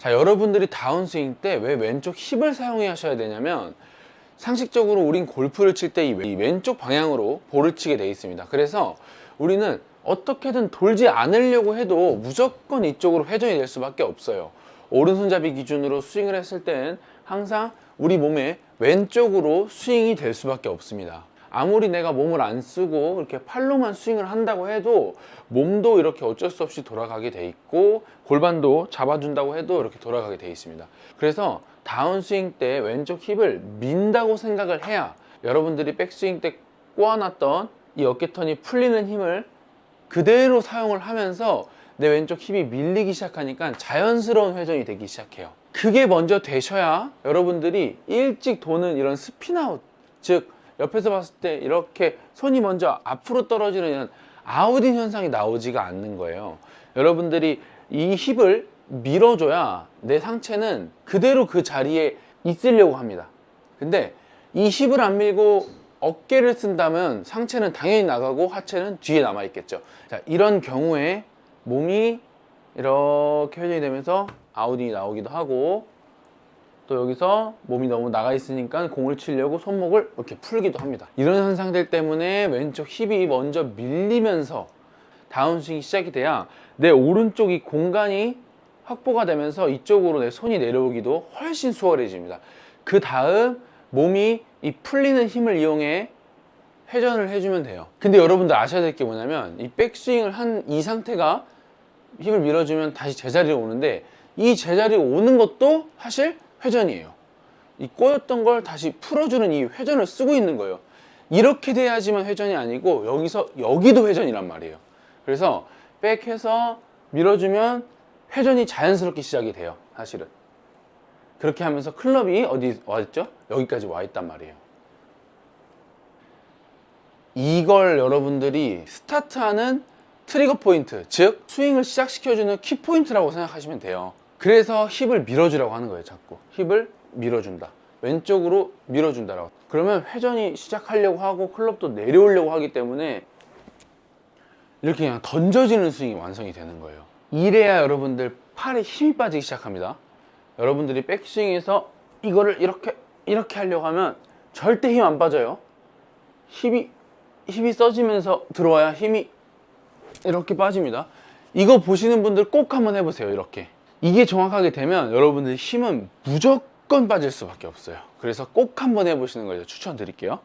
자, 여러분들이 다운스윙 때 왜 왼쪽 힙을 사용해야 하셔야 되냐면 상식적으로 우린 골프를 칠 때 이 왼쪽 방향으로 볼을 치게 돼 있습니다. 그래서 우리는 어떻게든 돌지 않으려고 해도 무조건 이쪽으로 회전이 될 수밖에 없어요. 오른손잡이 기준으로 스윙을 했을 땐 항상 우리 몸의 왼쪽으로 스윙이 될 수밖에 없습니다. 아무리 내가 몸을 안 쓰고 이렇게 팔로만 스윙을 한다고 해도 몸도 이렇게 어쩔 수 없이 돌아가게 돼 있고 골반도 잡아준다고 해도 이렇게 돌아가게 돼 있습니다. 그래서 다운스윙 때 왼쪽 힙을 민다고 생각을 해야 여러분들이 백스윙 때 꼬아놨던 이 어깨턴이 풀리는 힘을 그대로 사용을 하면서 내 왼쪽 힙이 밀리기 시작하니까 자연스러운 회전이 되기 시작해요. 그게 먼저 되셔야 여러분들이 일찍 도는 이런 스피나웃, 즉 옆에서 봤을 때 이렇게 손이 먼저 앞으로 떨어지는 아웃인 현상이 나오지가 않는 거예요. 여러분들이 이 힙을 밀어줘야 내 상체는 그대로 그 자리에 있으려고 합니다. 근데 이 힙을 안 밀고 어깨를 쓴다면 상체는 당연히 나가고 하체는 뒤에 남아 있겠죠. 자, 이런 경우에 몸이 이렇게 회전이 되면서 아웃이 나오기도 하고 또 여기서 몸이 너무 나가 있으니까 공을 치려고 손목을 이렇게 풀기도 합니다. 이런 현상들 때문에 왼쪽 힙이 먼저 밀리면서 다운스윙이 시작이 돼야 내 오른쪽 이 공간이 확보가 되면서 이쪽으로 내 손이 내려오기도 훨씬 수월해집니다. 그 다음 몸이 이 풀리는 힘을 이용해 회전을 해주면 돼요. 근데 여러분들 아셔야 될 게 뭐냐면 이 백스윙을 한 이 상태가 힘을 밀어주면 다시 제자리로 오는데 이 제자리에 오는 것도 사실 회전이에요. 이 꼬였던 걸 다시 풀어주는 이 회전을 쓰고 있는 거예요. 이렇게 돼야지만 회전이 아니고 여기서 여기도 회전이란 말이에요. 그래서 백해서 밀어주면 회전이 자연스럽게 시작이 돼요. 사실은. 그렇게 하면서 클럽이 어디 와 있죠? 여기까지 와 있단 말이에요. 이걸 여러분들이 스타트하는 트리거 포인트, 즉 스윙을 시작시켜주는 키 포인트라고 생각하시면 돼요. 그래서 힙을 밀어주라고 하는 거예요, 자꾸. 힙을 밀어준다. 왼쪽으로 밀어준다라고. 그러면 회전이 시작하려고 하고 클럽도 내려오려고 하기 때문에 이렇게 그냥 던져지는 스윙이 완성이 되는 거예요. 이래야 여러분들 팔에 힘이 빠지기 시작합니다. 여러분들이 백스윙에서 이거를 이렇게 이렇게 하려고 하면 절대 힘 안 빠져요. 힘이 힘이 써지면서 들어와야 힘이 이렇게 빠집니다. 이거 보시는 분들 꼭 한번 해보세요. 이렇게 이게 정확하게 되면 여러분들 힘은 무조건 빠질 수밖에 없어요. 그래서 꼭 한번 해보시는 걸 추천드릴게요.